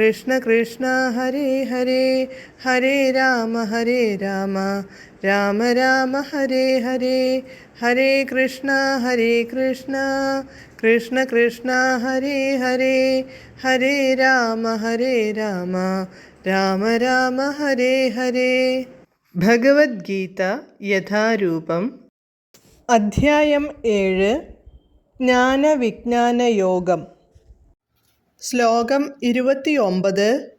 കൃഷ്ണ കൃഷ്ണ ഹരേ ഹരേ ഹരേ രാമ ഹരേ രാമ രാമ രാമ ഹരേ ഹരേ ഹരേ കൃഷ്ണ ഹരേ കൃഷ്ണ കൃഷ്ണ കൃഷ്ണ ഹരേ ഹരേ ഹരേ രാമ ഹരേ രാമ രാമ രാമ ഹരേ ഹരേ. ഭഗവത്ഗീത യഥാരൂപം. അധ്യായം ഏഴ്. ജ്ഞാനവിജ്ഞാന യോഗം ശ്ലോകം ഇരുപത്തിയൊമ്പത്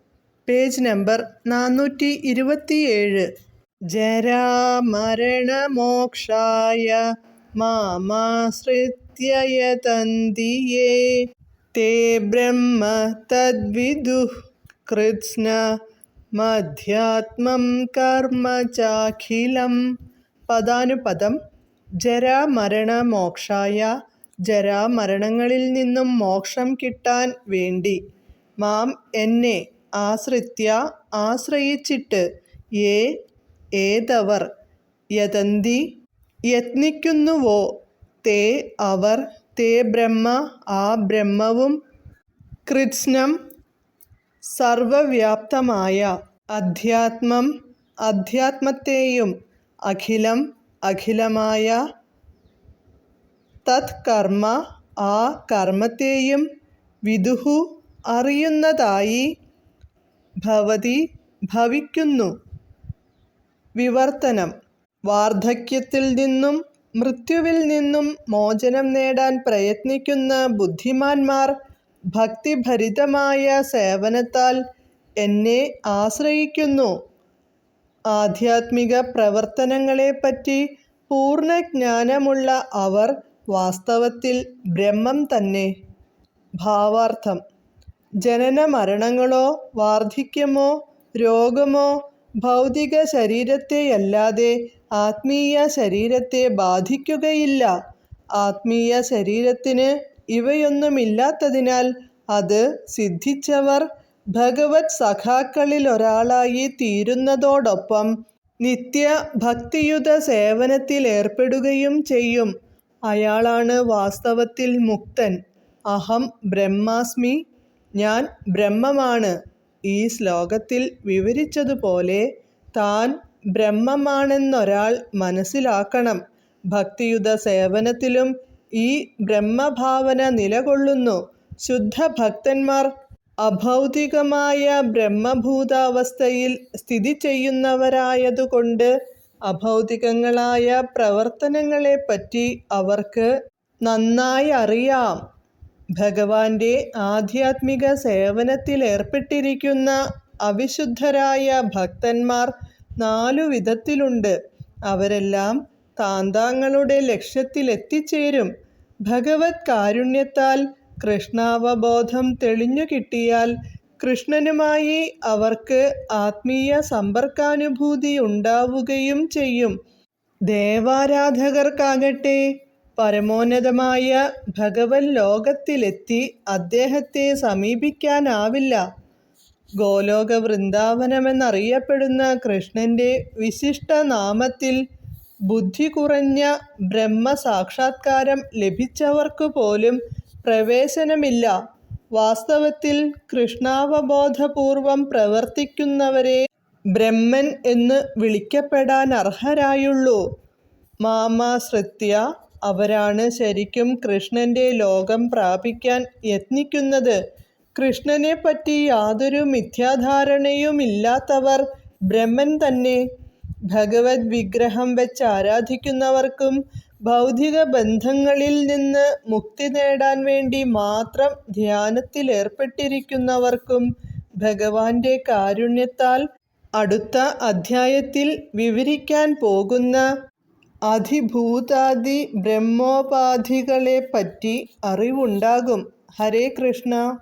പേജ് നമ്പർ നാനൂറ്റി ഇരുപത്തിയേഴ് ജരാമരണമോക്ഷായ മാമാശ്രിത്യയതന്തിയേ തേ ബ്രഹ്മ തദ്വിദു കൃത്സ്ന മധ്യാത്മം കർമ്മ ചാഖിലം. പദാനുപദം ജരാമരണമോക്ഷായ ജരാമരണങ്ങളിൽ നിന്നും മോക്ഷം കിട്ടാൻ വേണ്ടി മാം എന്നെ ആശ്രിത്യ ആശ്രയിച്ചിട്ട് ഏ ഏതവർ യതന്തി യത്നിക്കുന്നുവോ? തേ അവർ തേ ബ്രഹ്മ ആ ബ്രഹ്മവും കൃത്സ്നം സർവവ്യാപ്തമായ അധ്യാത്മം അധ്യാത്മത്തെയും അഖിലം അഖിലമായ തത് കർമ്മ ആ കർമ്മത്തെയും വിദുഹു അറിയുന്നതായി ഭവതി ഭവിക്കുന്നു. വിവർത്തനം. വാർദ്ധക്യത്തിൽ നിന്നും മൃത്യുവിൽ നിന്നും മോചനം നേടാൻ പ്രയത്നിക്കുന്ന ബുദ്ധിമാന്മാർ ഭക്തിഭരിതമായ സേവനത്താൽ എന്നെ ആശ്രയിക്കുന്നു. ആധ്യാത്മിക പ്രവർത്തനങ്ങളെപ്പറ്റി പൂർണ ജ്ഞാനമുള്ള അവർ വാസ്തവത്തിൽ ബ്രഹ്മം തന്നെ. ഭാവാർത്ഥം. ജനന മരണങ്ങളോ വാർദ്ധക്യമോ രോഗമോ ഭൗതിക ശരീരത്തെയല്ലാതെ ആത്മീയ ശരീരത്തെ ബാധിക്കുകയില്ല. ആത്മീയ ശരീരത്തിന് ഇവയൊന്നുമില്ലാത്തതിനാൽ അത് സിദ്ധിച്ചവർ ഭഗവത് സഖാക്കളിലൊരാളായി തീരുന്നതോടൊപ്പം നിത്യ ഭക്തിയുത സേവനത്തിൽ ഏർപ്പെടുകയും ചെയ്യും. അയാളാണ് വാസ്തവത്തിൽ മുക്തൻ. അഹം ബ്രഹ്മാസ്മി. ഞാൻ ബ്രഹ്മമാണ്. ഈ ശ്ലോകത്തിൽ വിവരിച്ചതുപോലെ താൻ ബ്രഹ്മമാണെന്നൊരാൾ മനസ്സിലാക്കണം. ഭക്തിയുത സേവനത്തിലും ഈ ബ്രഹ്മഭാവന നിലകൊള്ളുന്നു. ശുദ്ധ ഭക്തന്മാർ അഭൗതികമായ ബ്രഹ്മഭൂതാവസ്ഥയിൽ സ്ഥിതി ചെയ്യുന്നവരായതുകൊണ്ട് അഭൗതികങ്ങളായ പ്രവർത്തനങ്ങളെപ്പറ്റി അവർക്ക് നന്നായി അറിയാം ഭഗവാന്റെ ആധ്യാത്മിക സേവനത്തിലേർപ്പെട്ടിരിക്കുന്ന അവിശുദ്ധരായ ഭക്തന്മാർ നാലു വിധത്തിലുണ്ട്. അവരെല്ലാം താന്താങ്ങളുടെ ലക്ഷ്യത്തിലെത്തിച്ചേരും. ഭഗവത് കാരുണ്യത്താൽ കൃഷ്ണാവബോധം തെളിഞ്ഞു കിട്ടിയാൽ കൃഷ്ണനുമായി അവർക്ക് ആത്മീയ സമ്പർക്കാനുഭൂതി ഉണ്ടാവുകയും ചെയ്യും. ദേവാരാധകർക്കാകട്ടെ പരമോന്നതമായ ഭഗവൻ ലോകത്തിലെത്തി അദ്ദേഹത്തെ സമീപിക്കാനാവില്ല. ഗോലോക വൃന്ദാവനമെന്നറിയപ്പെടുന്ന കൃഷ്ണന്റെ വിശിഷ്ട നാമത്തിൽ ബുദ്ധി കുറഞ്ഞ ബ്രഹ്മസാക്ഷാത്കാരം ലഭിച്ചവർക്കു പോലും പ്രവേശനമില്ല. വാസ്തവത്തിൽ കൃഷ്ണാവബോധപൂർവം പ്രവർത്തിക്കുന്നവരെ ബ്രഹ്മൻ എന്ന് വിളിക്കപ്പെടാൻ അർഹരായുള്ളൂ മാമാശ്രിത്യ അവരാണ് ശരിക്കും കൃഷ്ണന്റെ ലോകം പ്രാപിക്കാൻ യത്നിക്കുന്നത്. കൃഷ്ണനെ പറ്റി യാതൊരു മിഥ്യാധാരണയും ഇല്ലാത്തവർ ബ്രഹ്മൻ തന്നെ. ഭഗവത് വിഗ്രഹം വെച്ച് ആരാധിക്കുന്നവർക്കും ഭൗതിക ബന്ധങ്ങളിൽ നിന്ന് മുക്തി നേടാൻ വേണ്ടി മാത്രം ധ്യാനത്തിലേർപ്പെട്ടിരിക്കുന്നവർക്കും ഭഗവാന്റെ കാരുണ്യത്താൽ അടുത്ത അധ്യായത്തിൽ വിവരിക്കാൻ പോകുന്ന അധിഭൂതാദി ബ്രഹ്മോപാധികളെപ്പറ്റി അറിവുണ്ടാകും. ഹരേ കൃഷ്ണ.